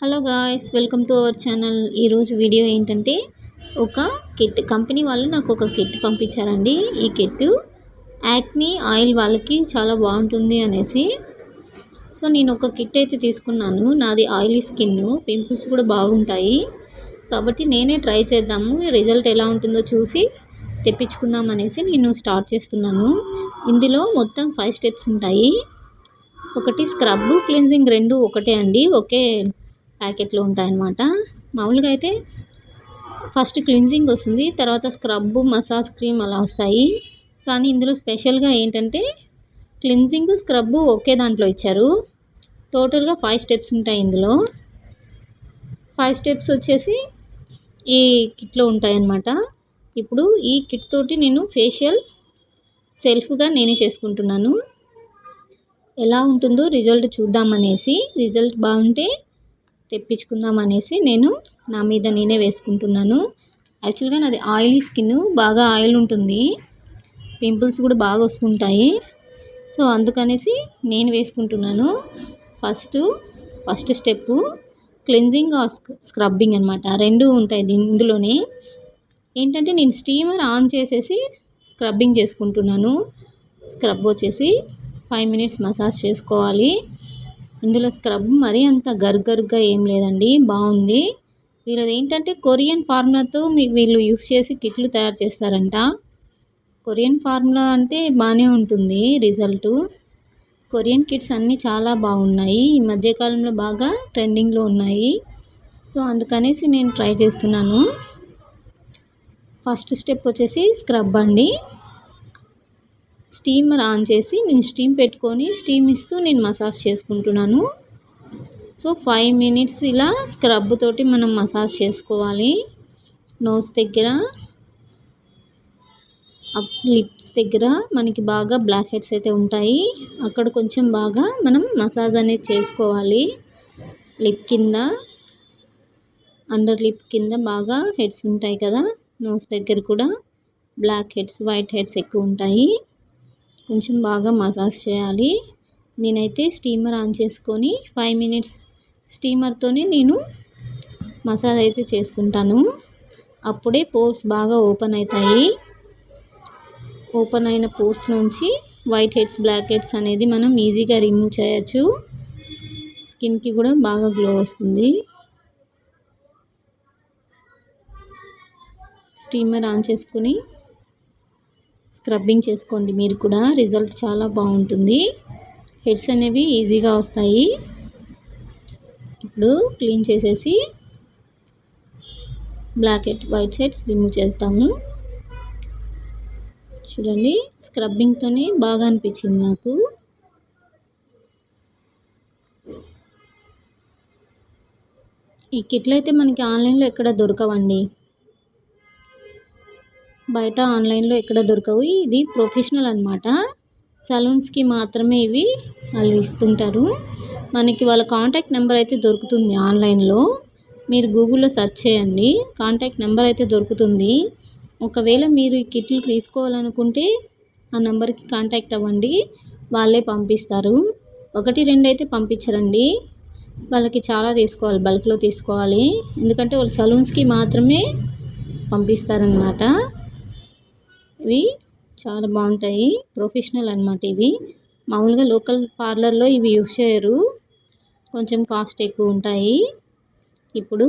Hello guys welcome to our channel. ఈరోజు video ఏంటంటే ఒక కిట్ కంపెనీ వాళ్ళు నాకు ఒక కిట్ పంపించారండి. ఈ కిట్ యాక్నీ ఆయిల్ వాళ్ళకి చాలా బాగుంటుంది అనేసి. సో నేను ఒక కిట్ అయితే తీసుకున్నాను. నాది ఆయిలీ స్కిన్ పింపుల్స్ కూడా బాగుంటాయి. కాబట్టి నేనే ట్రై చేద్దాము రిజల్ట్ ఎలా ఉంటుందో చూసి తెప్పించుకుందాం అనేసి నేను స్టార్ట్ చేస్తున్నాను. ఇందులో మొత్తం ఫైవ్ స్టెప్స్ ఉంటాయి. ఒకటి స్క్రబ్ క్లిన్జింగ్ రెండు ఒకటే అండి. ఒకే ప్యాకెట్లు ఉంటాయన్నమాట. మామూలుగా అయితే ఫస్ట్ క్లిన్జింగ్ వస్తుంది తర్వాత స్క్రబ్ మసాజ్ క్రీమ్ అలా వస్తాయి. కానీ ఇందులో స్పెషల్గా ఏంటంటే క్లిన్జింగ్ స్క్రబ్ ఒకే దాంట్లో ఇచ్చారు. టోటల్గా ఫైవ్ స్టెప్స్ ఉంటాయి ఇందులో. ఫైవ్ స్టెప్స్ వచ్చేసి ఈ కిట్లో ఉంటాయన్నమాట. ఇప్పుడు ఈ కిట్ తోటి నేను ఫేషియల్ సెల్ఫ్గా నేనే చేసుకుంటున్నాను. ఎలా ఉంటుందో రిజల్ట్ చూద్దామనేసి రిజల్ట్ బాగుంటే తెప్పించుకుందాం అనేసి నేను నా మీద నేనే వేసుకుంటున్నాను. యాక్చువల్గా నాది ఆయిలీ స్కిన్ బాగా ఆయిల్ ఉంటుంది. పింపుల్స్ కూడా బాగా వస్తుంటాయి. సో అందుకనేసి నేను వేసుకుంటున్నాను. First first step cleansing scrubbing అనమాట రెండు ఉంటాయి ఇందులోనే. ఏంటంటే నేను స్టీమర్ ఆన్ చేసేసి స్క్రబ్బింగ్ చేసుకుంటున్నాను. స్క్రబ్ వచ్చేసి ఫైవ్ మినిట్స్ మసాజ్ చేసుకోవాలి. ఇందులో స్క్రబ్ మరీ అంత గర్గర్గా ఏం లేదండి బాగుంది. వీళ్ళది ఏంటంటే కొరియన్ ఫార్ములాతో మీ వీళ్ళు యూస్ చేసి కిట్లు తయారు చేస్తారంట. కొరియన్ ఫార్ములా అంటే బాగానే ఉంటుంది రిజల్ట్. కొరియన్ కిట్స్ అన్నీ చాలా బాగున్నాయి ఈ మధ్యకాలంలో బాగా ట్రెండింగ్లో ఉన్నాయి. సో అందుకనేసి నేను ట్రై చేస్తున్నాను. ఫస్ట్ స్టెప్ వచ్చేసి స్క్రబ్ అండి. స్టీమర్ ఆన్ చేసి నేను స్టీమ్ పెట్టుకొని స్టీమ్ ఇస్తూ నేను మసాజ్ చేసుకుంటున్నాను. సో ఫైవ్ మినిట్స్ ఇలా స్క్రబ్ తోటి మనం మసాజ్ చేసుకోవాలి. నోస్ దగ్గర లిప్స్ దగ్గర మనకి బాగా బ్లాక్ హెడ్స్ అయితే ఉంటాయి. అక్కడ కొంచెం బాగా మనం మసాజ్ అనేది చేసుకోవాలి. లిప్ కింద అండర్ లిప్ కింద బాగా హెడ్స్ ఉంటాయి కదా నోస్ దగ్గర కూడా బ్లాక్ హెడ్స్ వైట్ హెడ్స్ ఎక్కువ ఉంటాయి. కొంచెం బాగా మసాజ్ చేయాలి. నేనైతే స్టీమర్ ఆన్ చేసుకొని ఫైవ్ మినిట్స్ స్టీమర్తోనే నేను మసాజ్ అయితే చేసుకుంటాను. అప్పుడే పోర్స్ బాగా ఓపెన్ అవుతాయి. ఓపెన్ అయిన పోర్స్ నుంచి వైట్ హెడ్స్ బ్లాక్ హెడ్స్ అనేది మనం ఈజీగా రిమూవ్ చేయొచ్చు. స్కిన్కి కూడా బాగా గ్లో వస్తుంది. స్టీమర్ ఆన్ చేసుకుని స్క్రబ్బింగ్ చేసుకోండి. మీరు కూడా రిజల్ట్ చాలా బాగుంటుంది. హెడ్స్ అనేవి ఈజీగా వస్తాయి. ఇప్పుడు క్లీన్ చేసేసి black head white heads remove చేస్తాము. చూడండి స్క్రబ్బింగ్తోనే బాగా అనిపించింది నాకు. ఈ కిట్లు అయితే మనకి ఆన్లైన్లో ఎక్కడ దొరకవండి. బయట ఆన్లైన్లో ఎక్కడ దొరకవు. ఇది ప్రొఫెషనల్ అనమాట సలూన్స్కి మాత్రమే ఇవి వాళ్ళు ఇస్తుంటారు. మనకి వాళ్ళ కాంటాక్ట్ నెంబర్ అయితే దొరుకుతుంది ఆన్లైన్లో. మీరు గూగుల్లో సెర్చ్ చేయండి. కాంటాక్ట్ నెంబర్ అయితే దొరుకుతుంది. ఒకవేళ మీరు ఈ కిట్లు తీసుకోవాలనుకుంటే ఆ నెంబర్కి కాంటాక్ట్ అవ్వండి. వాళ్ళే పంపిస్తారు. ఒకటి రెండు అయితే పంపించరండి. వాళ్ళకి చాలా తీసుకోవాలి. బల్క్లో తీసుకోవాలి. ఎందుకంటే వాళ్ళు సలూన్స్కి మాత్రమే పంపిస్తారనమాట ఇవి చాలా బాగుంటాయి. ప్రొఫెషనల్ అనమాట ఇవి. మామూలుగా లోకల్ పార్లర్లో ఇవి యూస్ చేయరు. కొంచెం కాస్ట్ ఎక్కువ ఉంటాయి. ఇప్పుడు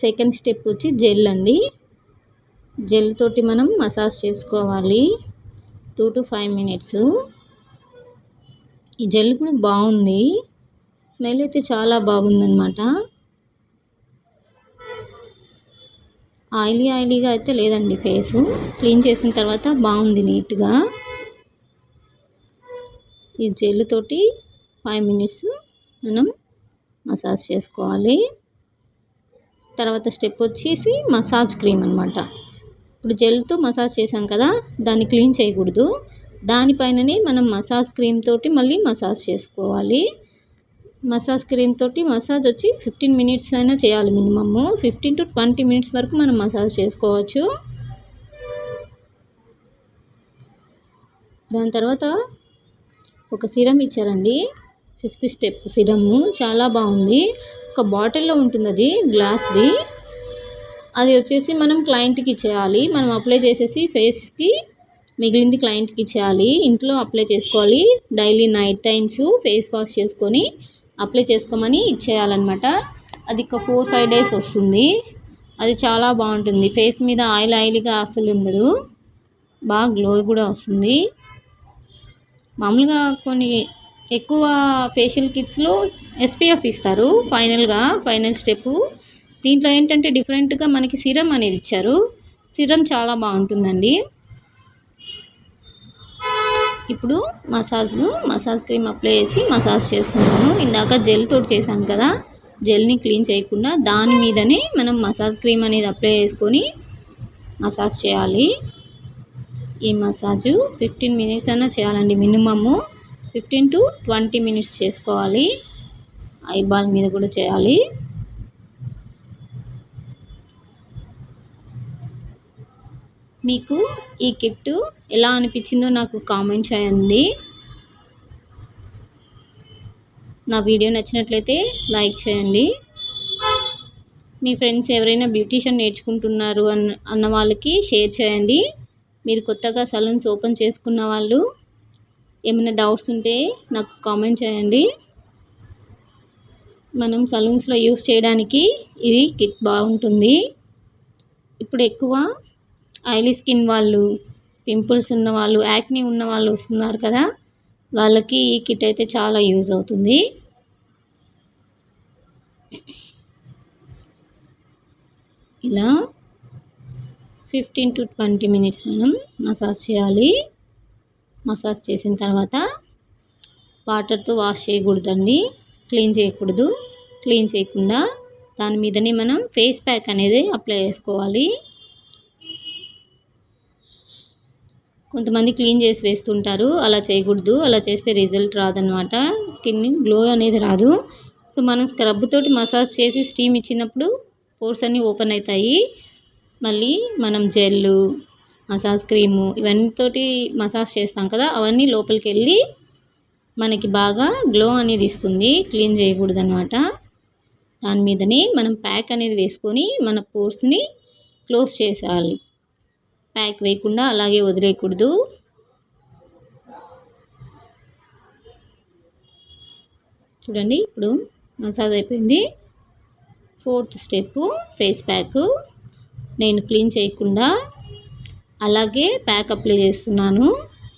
సెకండ్ స్టెప్ వచ్చి జెల్ అండి. జెల్ తోటి మనం మసాజ్ చేసుకోవాలి. Two to five minutes. ఈ జెల్ కూడా బాగుంది. స్మెల్ అయితే చాలా బాగుందనమాట ఆయిలీ ఆయిలీగా అయితే లేదండి ఫేసు. క్లీన్ చేసిన తర్వాత బాగుంది నీట్గా. ఈ జెల్ తోటి ఫైవ్ మినిట్స్ మనం మసాజ్ చేసుకోవాలి. తర్వాత స్టెప్ వచ్చేసి మసాజ్ క్రీమ్ అనమాట ఇప్పుడు జెల్తో మసాజ్ చేసాం కదా దాన్ని క్లీన్ చేయకూడదు. దానిపైననే మనం మసాజ్ క్రీమ్ తోటి మళ్ళీ మసాజ్ చేసుకోవాలి. మసాజ్ క్రీమ్ తోటి మసాజ్ వచ్చి ఫిఫ్టీన్ మినిట్స్ అయినా చేయాలి minimum. Fifteen to twenty minutes వరకు మనం మసాజ్ చేసుకోవచ్చు. దాని తర్వాత ఒక సిరం ఇచ్చారండి. Fifth step serum. చాలా బాగుంది. ఒక బాటిల్లో ఉంటుంది అది గ్లాస్ది. అది వచ్చేసి మనం క్లయింట్కి ఇచ్చేయాలి. మనం అప్లై చేసేసి ఫేస్కి మిగిలింది క్లయింట్కి ఇచ్చేయాలి. ఇంట్లో అప్లై చేసుకోవాలి. Daily night times face wash చేసుకొని అప్లై చేసుకోమని ఇచ్చేయాలన్నమాట. అది ఒక ఫోర్ ఫైవ్ డేస్ వస్తుంది. అది చాలా బాగుంటుంది. ఫేస్ మీద ఆయిల్ ఆయిల్గా అసలు ఉండదు. బాగా గ్లో కూడా వస్తుంది. మామూలుగా కొన్ని ఎక్కువ ఫేషియల్ కిట్స్లో ఎస్పీఎఫ్ ఇస్తారు. ఫైనల్గా ఫైనల్ స్టెప్ దీంట్లో ఏంటంటే డిఫరెంట్గా మనకి సిరం అనేది ఇచ్చారు. సిరం చాలా బాగుంటుందండి. ఇప్పుడు మసాజ్ను మసాజ్ క్రీమ్ అప్లై చేసి మసాజ్ చేస్తున్నాను. ఇందాక జెల్ తోటి చేశాను కదా జెల్ని క్లీన్ చేయకుండా దాని మీదనే మనం మసాజ్ క్రీమ్ అనేది అప్లై చేసుకొని మసాజ్ చేయాలి. ఈ మసాజు ఫిఫ్టీన్ మినిట్స్ అయినా చేయాలండి minimum. Fifteen to twenty minutes చేసుకోవాలి. ఐబాల్ మీద కూడా చేయాలి. మీకు ఈ కిట్టు ఎలా అనిపించిందో నాకు కామెంట్ చేయండి. నా వీడియో నచ్చినట్లయితే లైక్ చేయండి. మీ ఫ్రెండ్స్ ఎవరైనా బ్యూటీషియన్ నేర్చుకుంటున్నారు అన్న అన్న వాళ్ళకి షేర్ చేయండి. మీరు కొత్తగా సలూన్స్ ఓపెన్ చేసుకున్న వాళ్ళు ఏమైనా డౌట్స్ ఉంటే నాకు కామెంట్ చేయండి. మనం సలూన్స్లో యూస్ చేయడానికి ఇది కిట్ బాగుంటుంది. ఇప్పుడు ఎక్కువ ఆయిలీ స్కిన్ వాళ్ళు పింపుల్స్ ఉన్న వాళ్ళు యాక్ని ఉన్న వాళ్ళు వస్తున్నారు కదా వాళ్ళకి ఈ కిట్ అయితే చాలా యూజ్ అవుతుంది. ఇలా ఫిఫ్టీన్ టు ట్వంటీ మినిట్స్ మనం మసాజ్ చేయాలి. మసాజ్ చేసిన తర్వాత వాటర్తో వాష్ చేయకూడదండి. క్లీన్ చేయకూడదు. క్లీన్ చేయకుండా దాని మీదనే మనం ఫేస్ ప్యాక్ అనేది అప్లై చేసుకోవాలి. కొంతమంది క్లీన్ చేసి వేస్తుంటారు. అలా చేయకూడదు. అలా చేస్తే రిజల్ట్ రాదనమాట స్కిన్ గ్లో అనేది రాదు. ఇప్పుడు మనం స్క్రబ్ తోటి మసాజ్ చేసి స్టీమ్ ఇచ్చినప్పుడు పోర్స్ అన్నీ ఓపెన్ అవుతాయి మళ్ళీ మనం జెల్లు మసాజ్ క్రీము ఇవన్నీతోటి మసాజ్ చేస్తాం కదా అవన్నీ లోపలికి వెళ్ళి మనకి బాగా గ్లో అనేది ఇస్తుంది. క్లీన్ చేయకూడదు అనమాట దాని మీదనే మనం ప్యాక్ అనేది వేసుకొని మన పోర్స్ని క్లోజ్ చేసేయాలి. ప్యాక్ వేయకుండా అలాగే వదిలేయకూడదు. చూడండి ఇప్పుడు మసాజ్ అయిపోయింది. Fourth step face pack. నేను క్లీన్ చేయకుండా అలాగే ప్యాక్ అప్లై చేస్తున్నాను.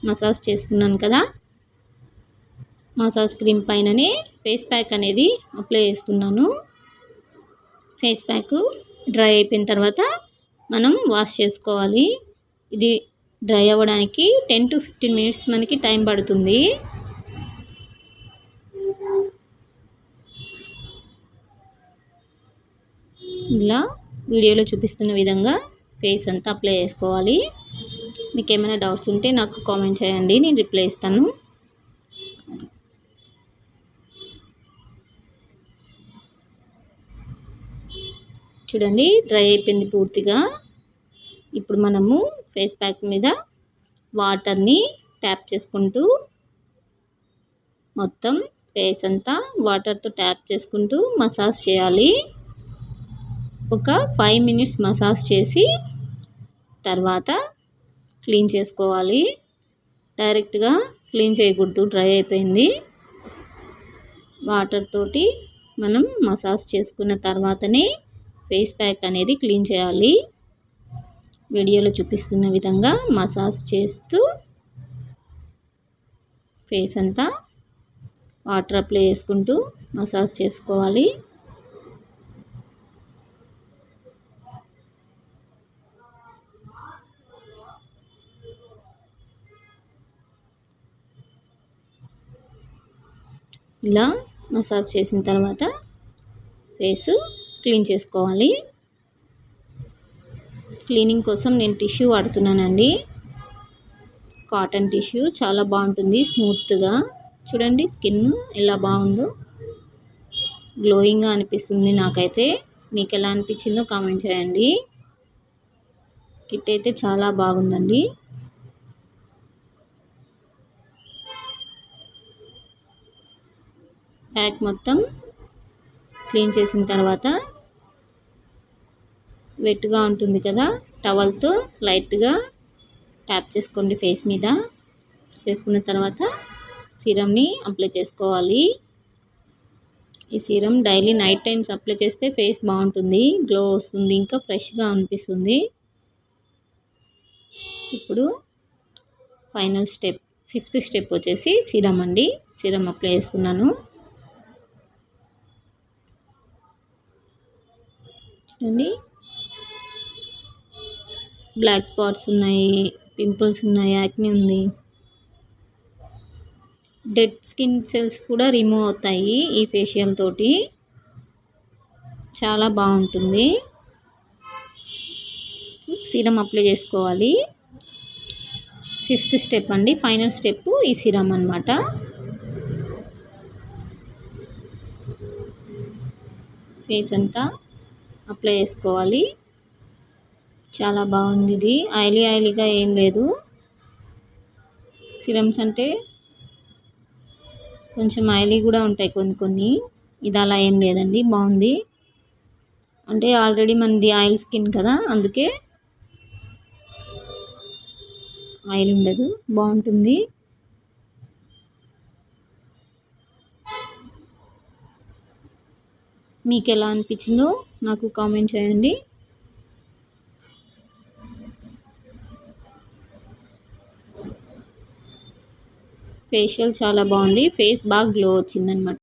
మసాజ్ చేసుకున్నాను కదా. మసాజ్ క్రీమ్ పైననే ఫేస్ ప్యాక్ అనేది అప్లై చేస్తున్నాను. ఫేస్ ప్యాక్ డ్రై అయిపోయిన తర్వాత మనం వాష్ చేసుకోవాలి. ఇది డ్రై అవ్వడానికి టెన్ టు ఫిఫ్టీన్ మినిట్స్ మనకి టైం పడుతుంది. ఇలా వీడియోలో చూపిస్తున్న విధంగా ఫేస్ అంతా అప్లై చేసుకోవాలి. మీకు ఏమైనా డౌట్స్ ఉంటే నాకు కామెంట్ చేయండి నేను రిప్లై ఇస్తాను. చూడండి డ్రై అయిపోయింది పూర్తిగా. ఇప్పుడు మనము ఫేస్ ప్యాక్ మీద వాటర్ని ట్యాప్ చేసుకుంటూ మొత్తం ఫేస్ అంతా వాటర్తో ట్యాప్ చేసుకుంటూ మసాజ్ చేయాలి. ఒక ఫైవ్ మినిట్స్ మసాజ్ చేసి తర్వాత క్లీన్ చేసుకోవాలి. డైరెక్ట్గా క్లీన్ చేయకూడదు డ్రై అయిపోయింది. వాటర్ తోటి మనం మసాజ్ చేసుకున్న తర్వాతనే ఫేస్ ప్యాక్ అనేది క్లీన్ చేయాలి. వీడియోలో చూపిస్తున్న విధంగా మసాజ్ చేస్తూ ఫేస్ అంతా వాటర్ అప్లై చేసుకుంటూ మసాజ్ చేసుకోవాలి. ఇలా మసాజ్ చేసిన తర్వాత ఫేసు క్లీన్ చేసుకోవాలి. క్లీనింగ్ కోసం నేను టిష్యూ వాడుతున్నానండి. కాటన్ టిష్యూ చాలా బాగుంటుంది స్మూత్గా. చూడండి స్కిన్ ఎలా బాగుందో. గ్లోయింగ్గా అనిపిస్తుంది నాకైతే. మీకు ఎలా అనిపించిందో కామెంట్ చేయండి. కిట్ అయితే చాలా బాగుందండి. ప్యాక్ మొత్తం క్లీన్ చేసిన తర్వాత వెట్గా ఉంటుంది కదా టవల్తో లైట్గా ట్యాప్ చేసుకోండి ఫేస్ మీద. చేసుకున్న తర్వాత సీరమ్ని అప్లై చేసుకోవాలి. ఈ serum daily night times apply చేస్తే ఫేస్ బాగుంటుంది గ్లో వస్తుంది ఇంకా ఫ్రెష్గా అనిపిస్తుంది. ఇప్పుడు ఫైనల్ స్టెప్ ఫిఫ్త్ స్టెప్ వచ్చేసి సీరం అండి. సీరం అప్లై చేస్తున్నాను. చూడండి. బ్లాక్ స్పాట్స్ ఉన్నాయి పింపుల్స్ ఉన్నాయి యాక్ని ఉంది. డెడ్ స్కిన్ సెల్స్ కూడా రిమూవ్ అవుతాయి ఈ ఫేషియల్ తోటి. చాలా బాగుంటుంది. సీరం అప్లై చేసుకోవాలి. ఫిఫ్త్ స్టెప్ అండి ఫైనల్ స్టెప్ ఈ సీరం అనమాట ఫేస్ అంతా అప్లై చేసుకోవాలి. చాలా బాగుంది ఇది. ఆయిలీ ఆయిలీగా ఏం లేదు. సిరమ్స్ అంటే కొంచెం ఆయిలీ కూడా ఉంటాయి కొన్ని కొన్ని. ఇది అలా ఏం లేదండి. బాగుంది. అంటే ఆల్రెడీ మనది ఆయిల్ స్కిన్ కదా అందుకే ఆయిల్ ఉండదు. బాగుంటుంది. మీకు ఎలా అనిపించిందో నాకు కామెంట్ చేయండి. ఫేషియల్ చాలా బాగుంది. ఫేస్ బాగా గ్లో వచ్చిందనమాట.